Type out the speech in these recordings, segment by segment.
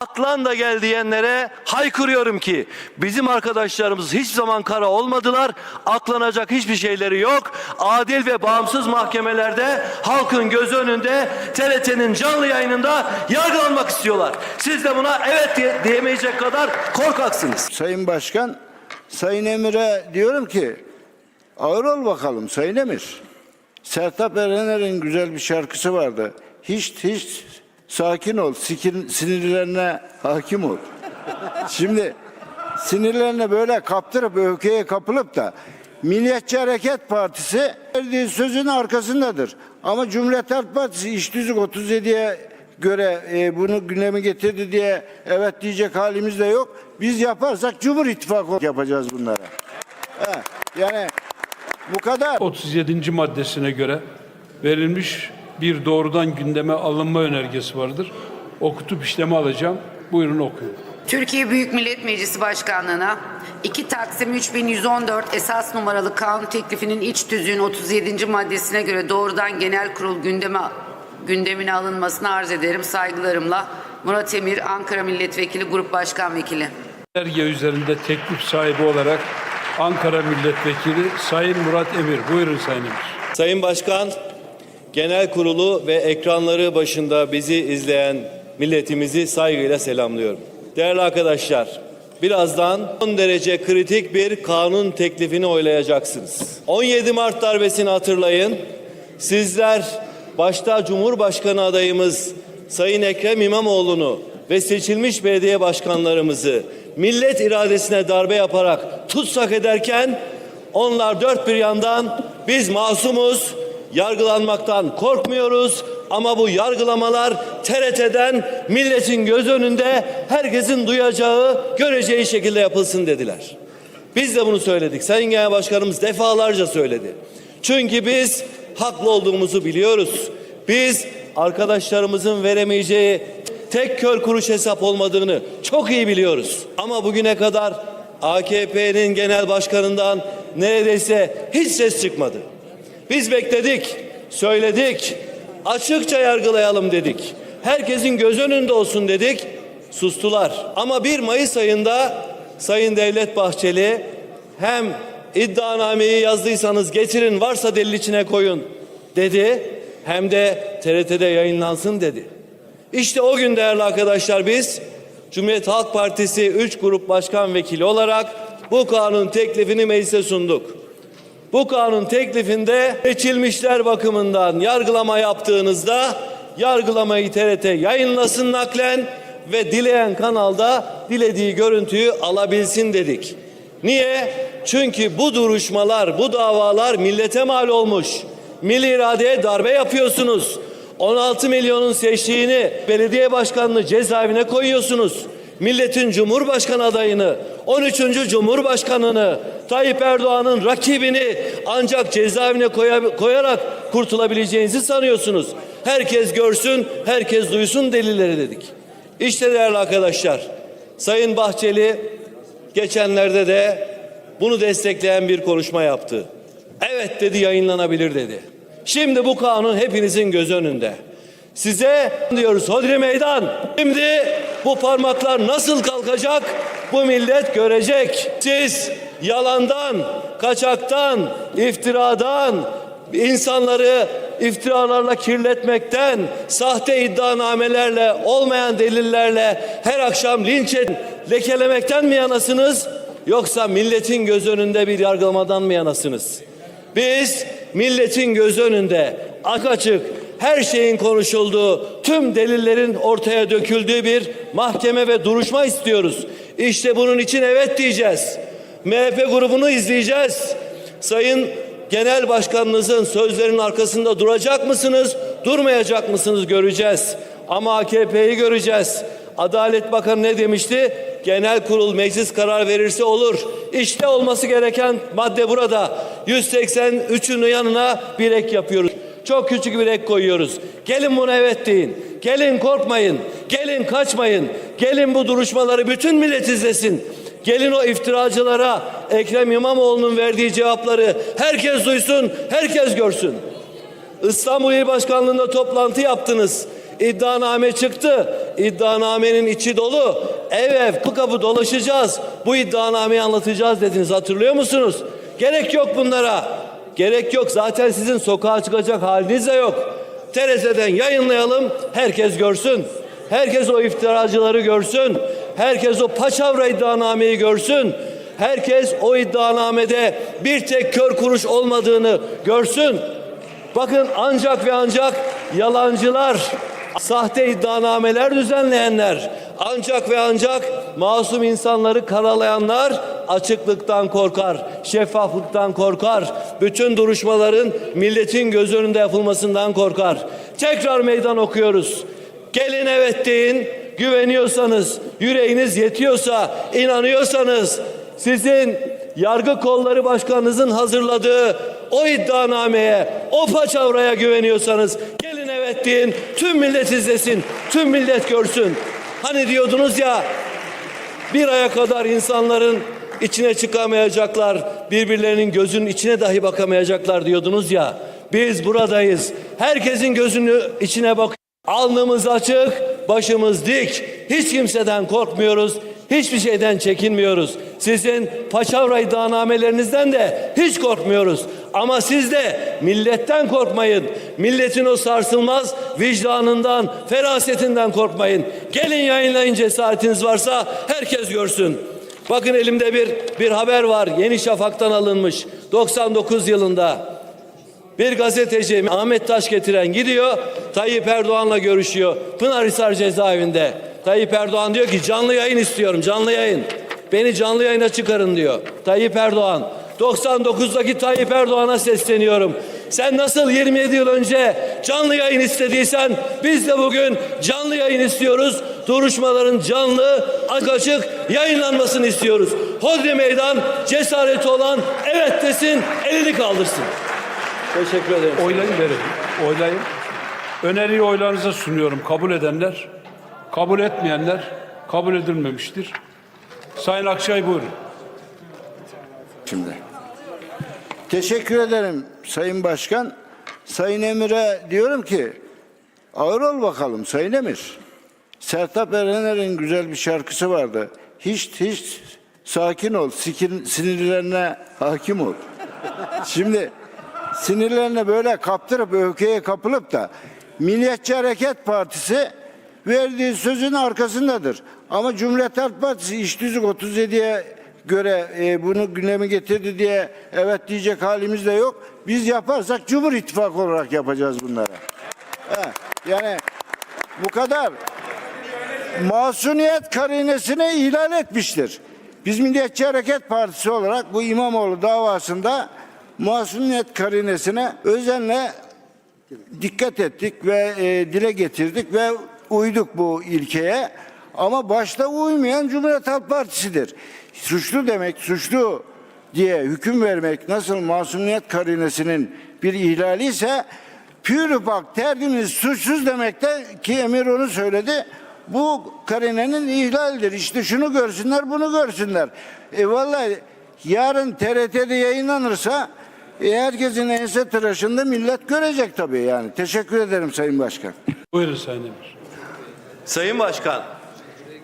Aklan da gel diyenlere haykırıyorum ki bizim arkadaşlarımız hiç zaman kara olmadılar. Aklanacak hiçbir şeyleri yok. Adil ve bağımsız mahkemelerde halkın gözü önünde TRT'nin canlı yayınında yargılanmak istiyorlar. Siz de buna evet diye, diyemeyecek kadar korkaksınız. Sayın Başkan, Sayın Emir'e diyorum ki ağır ol bakalım Sayın Emir. Sertab Erener'in güzel bir şarkısı vardı. Hiç hiç sakin ol, sikin, sinirlerine hakim ol. Şimdi sinirlerine böyle kaptırıp öfkeye kapılıp da Milliyetçi Hareket Partisi verdiği sözün arkasındadır. Ama Cumhuriyet Halk Partisi iş düzük 37'ye göre e, bunu gündeme getirdi diye evet diyecek halimiz de yok. Biz yaparsak Cumhur İttifakı yapacağız bunlara. He, yani bu kadar. 37. maddesine göre verilmiş bir doğrudan gündeme alınma önergesi vardır. Okutup işleme alacağım. Buyurun okuyun. Türkiye Büyük Millet Meclisi Başkanlığı'na 2 Taksim 3114 esas numaralı kanun teklifinin iç tüzüğün 37. maddesine göre doğrudan genel kurul gündeme gündemine alınmasını arz ederim saygılarımla. Murat Emir, Ankara Milletvekili, Grup Başkan Vekili. Önerge üzerinde teklif sahibi olarak Ankara Milletvekili Sayın Murat Emir. Buyurun Sayın Emir. Sayın Başkan, genel kurulu ve ekranları başında bizi izleyen milletimizi saygıyla selamlıyorum. Değerli arkadaşlar, birazdan son derece kritik bir kanun teklifini oylayacaksınız. 17 Mart darbesini hatırlayın. Sizler başta Cumhurbaşkanı adayımız Sayın Ekrem İmamoğlu'nu ve seçilmiş belediye başkanlarımızı millet iradesine darbe yaparak tutsak ederken onlar dört bir yandan biz masumuz, yargılanmaktan korkmuyoruz ama bu yargılamalar TRT'den milletin göz önünde herkesin duyacağı, göreceği şekilde yapılsın dediler. Biz de bunu söyledik. Sayın Genel Başkanımız defalarca söyledi. Çünkü biz haklı olduğumuzu biliyoruz. Biz arkadaşlarımızın veremeyeceği tek kör kuruş hesap olmadığını çok iyi biliyoruz. Ama bugüne kadar AKP'nin genel başkanından neredeyse hiç ses çıkmadı. Biz bekledik, söyledik, açıkça yargılayalım dedik. Herkesin göz önünde olsun dedik, sustular. Ama 1 Mayıs ayında Sayın Devlet Bahçeli hem iddianameyi yazdıysanız getirin varsa delil içine koyun dedi hem de TRT'de yayınlansın dedi. İşte o gün değerli arkadaşlar biz Cumhuriyet Halk Partisi 3 grup başkan vekili olarak bu kanun teklifini meclise sunduk. Bu kanun teklifinde seçilmişler bakımından yargılama yaptığınızda yargılamayı TRT yayınlasın naklen ve dileyen kanalda dilediği görüntüyü alabilsin dedik. Niye? Çünkü bu duruşmalar, bu davalar millete mal olmuş. Milli iradeye darbe yapıyorsunuz. 16 milyonun seçtiğini belediye başkanını cezaevine koyuyorsunuz. Milletin Cumhurbaşkanı adayını, 13. Cumhurbaşkanını, Tayyip Erdoğan'ın rakibini ancak cezaevine koya- koyarak kurtulabileceğinizi sanıyorsunuz. Herkes görsün, herkes duysun delilleri dedik. İşte değerli arkadaşlar, Sayın Bahçeli geçenlerde de bunu destekleyen bir konuşma yaptı. Evet dedi yayınlanabilir dedi. Şimdi bu kanun hepinizin göz önünde. Size diyoruz hodri meydan. Şimdi bu parmaklar nasıl kalkacak bu millet görecek. Siz yalandan, kaçaktan, iftiradan, insanları iftiralarla kirletmekten, sahte iddianamelerle, olmayan delillerle her akşam linç edin, lekelemekten mi yanasınız? Yoksa milletin göz önünde bir yargılamadan mı yanasınız? Biz milletin göz önünde açık her şeyin konuşulduğu, tüm delillerin ortaya döküldüğü bir mahkeme ve duruşma istiyoruz. İşte bunun için evet diyeceğiz. MHP grubunu izleyeceğiz. Sayın Genel Başkanınızın sözlerinin arkasında duracak mısınız, durmayacak mısınız göreceğiz. Ama AKP'yi göreceğiz. Adalet Bakanı ne demişti? Genel kurul meclis karar verirse olur. İşte olması gereken madde burada. 183'ün yanına bir ek yapıyoruz. Çok küçük bir ek koyuyoruz. Gelin buna evet deyin. Gelin korkmayın. Gelin kaçmayın. Gelin bu duruşmaları bütün millet izlesin. Gelin o iftiracılara Ekrem İmamoğlu'nun verdiği cevapları herkes duysun, herkes görsün. İstanbul İl Başkanlığı'nda toplantı yaptınız. İddianame çıktı. iddianamenin içi dolu. Ev ev kapı kapı dolaşacağız. Bu iddianameyi anlatacağız dediniz. Hatırlıyor musunuz? Gerek yok bunlara. Gerek yok. Zaten sizin sokağa çıkacak haliniz de yok. TRT'den yayınlayalım. Herkes görsün. Herkes o iftiracıları görsün. Herkes o paçavra iddianameyi görsün. Herkes o iddianamede bir tek kör kuruş olmadığını görsün. Bakın ancak ve ancak yalancılar, sahte iddianameler düzenleyenler, ancak ve ancak masum insanları karalayanlar açıklıktan korkar, şeffaflıktan korkar, bütün duruşmaların milletin göz önünde yapılmasından korkar. Tekrar meydan okuyoruz. Gelin evet deyin, güveniyorsanız, yüreğiniz yetiyorsa, inanıyorsanız, sizin yargı kolları başkanınızın hazırladığı o iddianameye, o paçavraya güveniyorsanız gelin evet deyin. Tüm millet izlesin, tüm millet görsün. Hani diyordunuz ya bir aya kadar insanların içine çıkamayacaklar, birbirlerinin gözünün içine dahi bakamayacaklar diyordunuz ya. Biz buradayız. Herkesin gözünü içine bak. Alnımız açık, başımız dik. Hiç kimseden korkmuyoruz. Hiçbir şeyden çekinmiyoruz. Sizin paçavra iddianamelerinizden de hiç korkmuyoruz. Ama siz de milletten korkmayın. Milletin o sarsılmaz vicdanından, ferasetinden korkmayın. Gelin yayınlayın cesaretiniz varsa herkes görsün. Bakın elimde bir bir haber var. Yeni Şafak'tan alınmış. 99 yılında. Bir gazeteci Ahmet Taş getiren gidiyor Tayyip Erdoğan'la görüşüyor. Pınarhisar cezaevinde. Tayyip Erdoğan diyor ki canlı yayın istiyorum canlı yayın. Beni canlı yayına çıkarın diyor. Tayyip Erdoğan. 99'daki Tayyip Erdoğan'a sesleniyorum. Sen nasıl 27 yıl önce canlı yayın istediysen biz de bugün canlı yayın istiyoruz. Duruşmaların canlı, açık açık yayınlanmasını istiyoruz. Hodri meydan cesareti olan evet desin, elini kaldırsın. Teşekkür ederim. Oylayın verin. Oylayın. Öneriyi oylarınıza sunuyorum. Kabul edenler, kabul etmeyenler kabul edilmemiştir. Sayın Akçay buyurun. Şimdi. Teşekkür ederim Sayın Başkan. Sayın Emir'e diyorum ki ağır ol bakalım Sayın Emir. Sertab Erener'in güzel bir şarkısı vardı. Hiç hiç sakin ol, sikin- sinirlerine hakim ol. Şimdi sinirlerine böyle kaptırıp öfkeye kapılıp da Milliyetçi Hareket Partisi verdiği sözün arkasındadır. Ama Cumhuriyet Halk Partisi iş düzük 37'ye göre e, bunu gündeme getirdi diye evet diyecek halimiz de yok. Biz yaparsak Cumhur İttifakı olarak yapacağız bunları. He, yani bu kadar masumiyet karinesini ihlal etmiştir. Biz Milliyetçi Hareket Partisi olarak bu İmamoğlu davasında masumiyet karinesine özenle dikkat ettik ve e, dile getirdik ve uyduk bu ilkeye. Ama başta uymayan Cumhuriyet Halk Partisi'dir. Suçlu demek, suçlu diye hüküm vermek nasıl masumiyet karinesinin bir ihlali ise pür bak derdimiz suçsuz demek de ki Emir onu söyledi. Bu karinenin ihlalidir. İşte şunu görsünler, bunu görsünler. E vallahi yarın TRT'de yayınlanırsa e, herkesin ense tıraşında millet görecek tabii yani. Teşekkür ederim Sayın Başkan. Buyurun Sayın Emir. Sayın Başkan,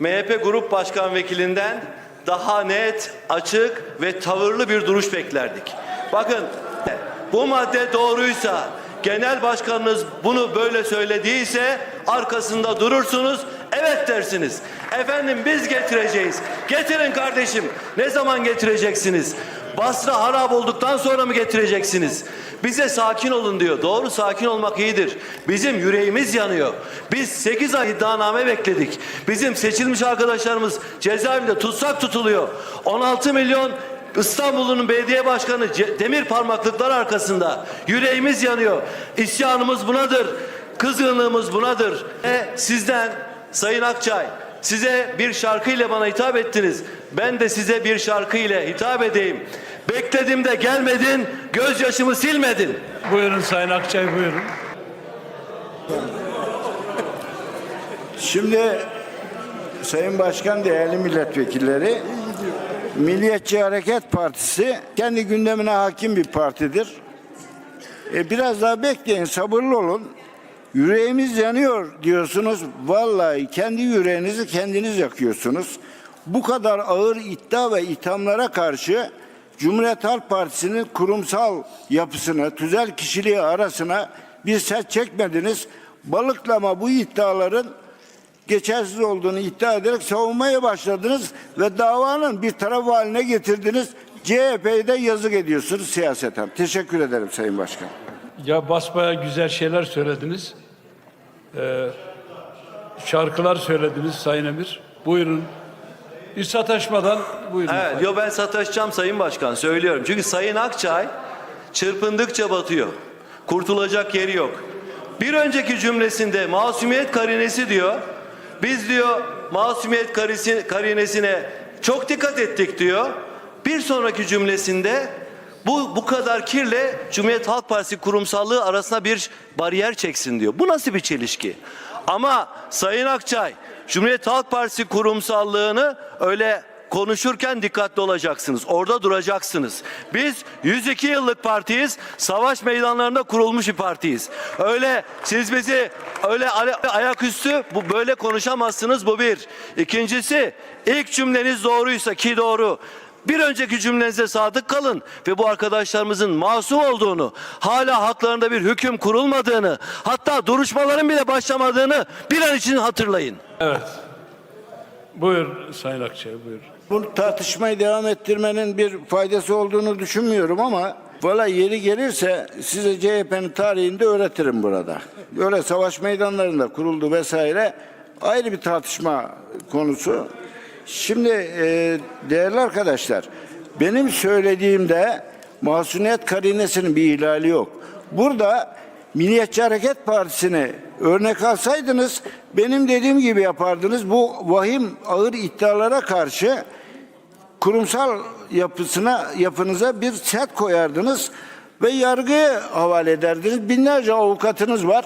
MHP Grup Başkan Vekilinden daha net, açık ve tavırlı bir duruş beklerdik. Bakın bu madde doğruysa, genel başkanınız bunu böyle söylediyse arkasında durursunuz, evet dersiniz. Efendim biz getireceğiz. Getirin kardeşim. Ne zaman getireceksiniz? Basra harap olduktan sonra mı getireceksiniz? Bize sakin olun diyor. Doğru sakin olmak iyidir. Bizim yüreğimiz yanıyor. Biz 8 ay iddianame bekledik. Bizim seçilmiş arkadaşlarımız cezaevinde tutsak tutuluyor. 16 milyon İstanbul'un belediye başkanı demir parmaklıklar arkasında. Yüreğimiz yanıyor. İsyanımız bunadır. Kızgınlığımız bunadır. Ve sizden Sayın Akçay size bir şarkıyla bana hitap ettiniz. Ben de size bir şarkıyla hitap edeyim. Bekledim de gelmedin, gözyaşımı silmedin. Buyurun Sayın Akçay buyurun. Şimdi Sayın Başkan değerli milletvekilleri Milliyetçi Hareket Partisi kendi gündemine hakim bir partidir. E, biraz daha bekleyin, sabırlı olun. Yüreğimiz yanıyor diyorsunuz. Vallahi kendi yüreğinizi kendiniz yakıyorsunuz. Bu kadar ağır iddia ve ithamlara karşı Cumhuriyet Halk Partisi'nin kurumsal yapısına, tüzel kişiliği arasına bir set çekmediniz. Balıklama bu iddiaların geçersiz olduğunu iddia ederek savunmaya başladınız ve davanın bir tarafı haline getirdiniz. CHP'yi de yazık ediyorsunuz siyaseten. Teşekkür ederim Sayın Başkan. Ya basbaya güzel şeyler söylediniz. Ee, şarkılar söylediniz Sayın Emir. Buyurun. Bir sataşmadan buyurun. Evet, yo ben sataşacağım Sayın Başkan söylüyorum. Çünkü Sayın Akçay çırpındıkça batıyor. Kurtulacak yeri yok. Bir önceki cümlesinde masumiyet karinesi diyor. Biz diyor masumiyet karisi, karinesine çok dikkat ettik diyor. Bir sonraki cümlesinde bu bu kadar kirle Cumhuriyet Halk Partisi kurumsallığı arasına bir bariyer çeksin diyor. Bu nasıl bir çelişki? Ama Sayın Akçay Cumhuriyet Halk Partisi kurumsallığını öyle konuşurken dikkatli olacaksınız. Orada duracaksınız. Biz 102 yıllık partiyiz. Savaş meydanlarında kurulmuş bir partiyiz. Öyle siz bizi öyle ay- ayaküstü bu böyle konuşamazsınız bu bir. İkincisi ilk cümleniz doğruysa ki doğru. Bir önceki cümlenize sadık kalın ve bu arkadaşlarımızın masum olduğunu, hala haklarında bir hüküm kurulmadığını, hatta duruşmaların bile başlamadığını bir an için hatırlayın. Evet. Buyur Sayın Akçay buyur. Bu tartışmayı devam ettirmenin bir faydası olduğunu düşünmüyorum ama valla yeri gelirse size CHP'nin tarihinde öğretirim burada. Öyle savaş meydanlarında kuruldu vesaire ayrı bir tartışma konusu. Şimdi e, değerli arkadaşlar benim söylediğimde masumiyet karinesinin bir ihlali yok. Burada Milliyetçi Hareket Partisi'ni örnek alsaydınız benim dediğim gibi yapardınız. Bu vahim ağır iddialara karşı kurumsal yapısına yapınıza bir set koyardınız ve yargıya havale ederdiniz. Binlerce avukatınız var.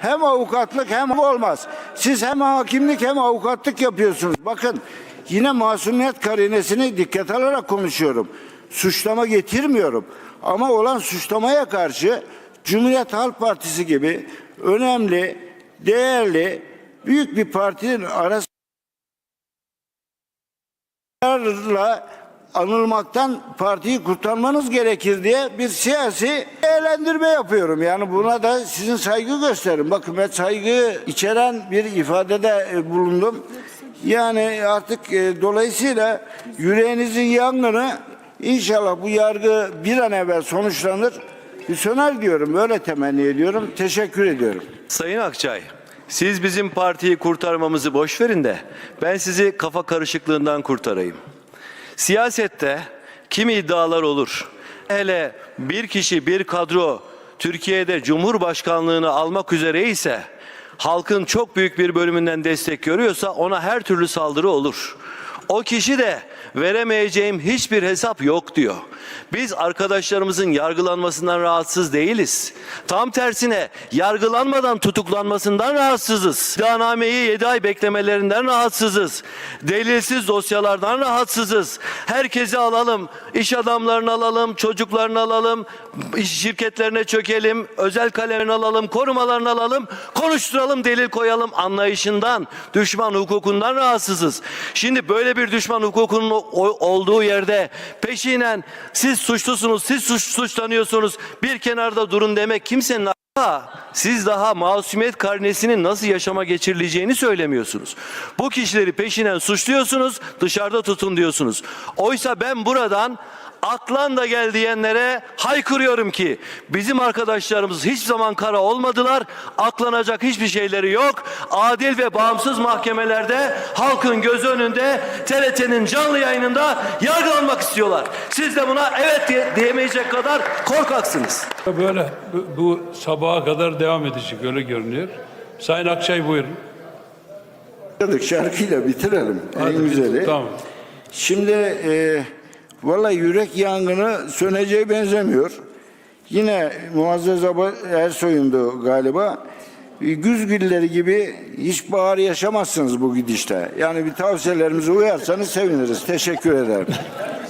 Hem avukatlık hem olmaz. Siz hem hakimlik hem avukatlık yapıyorsunuz. Bakın yine masumiyet karinesini dikkat alarak konuşuyorum. Suçlama getirmiyorum. Ama olan suçlamaya karşı Cumhuriyet Halk Partisi gibi önemli, değerli, büyük bir partinin kararla anılmaktan partiyi kurtarmanız gerekir diye bir siyasi değerlendirme yapıyorum. Yani buna da sizin saygı gösterin. Bakın ben saygı içeren bir ifadede e, bulundum. Yani artık e, dolayısıyla yüreğinizin yangını inşallah bu yargı bir an evvel sonuçlanır. Söner diyorum. Öyle temenni ediyorum. Teşekkür ediyorum. Sayın Akçay, siz bizim partiyi kurtarmamızı boş verin de ben sizi kafa karışıklığından kurtarayım. Siyasette kimi iddialar olur. Hele bir kişi bir kadro Türkiye'de Cumhurbaşkanlığını almak üzere ise halkın çok büyük bir bölümünden destek görüyorsa ona her türlü saldırı olur. O kişi de veremeyeceğim hiçbir hesap yok diyor. Biz arkadaşlarımızın yargılanmasından rahatsız değiliz. Tam tersine yargılanmadan tutuklanmasından rahatsızız. İddianameyi 7 ay beklemelerinden rahatsızız. Delilsiz dosyalardan rahatsızız. Herkesi alalım, iş adamlarını alalım, çocuklarını alalım, şirketlerine çökelim, özel kalemini alalım, korumalarını alalım, konuşturalım, delil koyalım anlayışından, düşman hukukundan rahatsızız. Şimdi böyle bir düşman hukukunun olduğu yerde peşinen siz suçlusunuz, siz suç, suçlanıyorsunuz, bir kenarda durun demek kimsenin daha, siz daha masumiyet karnesinin nasıl yaşama geçirileceğini söylemiyorsunuz. Bu kişileri peşinen suçluyorsunuz, dışarıda tutun diyorsunuz. Oysa ben buradan Atlan da gel diyenlere haykırıyorum ki bizim arkadaşlarımız hiç zaman kara olmadılar. Aklanacak hiçbir şeyleri yok. Adil ve bağımsız mahkemelerde halkın göz önünde TRT'nin canlı yayınında yargılanmak istiyorlar. Siz de buna evet diye, diyemeyecek kadar korkaksınız. Böyle bu, bu sabaha kadar devam edecek öyle görünüyor. Sayın Akçay buyurun. Şarkıyla bitirelim. Hadi en güzeli. bitir, Tamam. Şimdi e, vallahi yürek yangını söneceği benzemiyor. Yine Muazzez Ersoy'undu galiba. Güz gülleri gibi hiç bahar yaşamazsınız bu gidişte. Yani bir tavsiyelerimize uyarsanız seviniriz. Teşekkür ederim.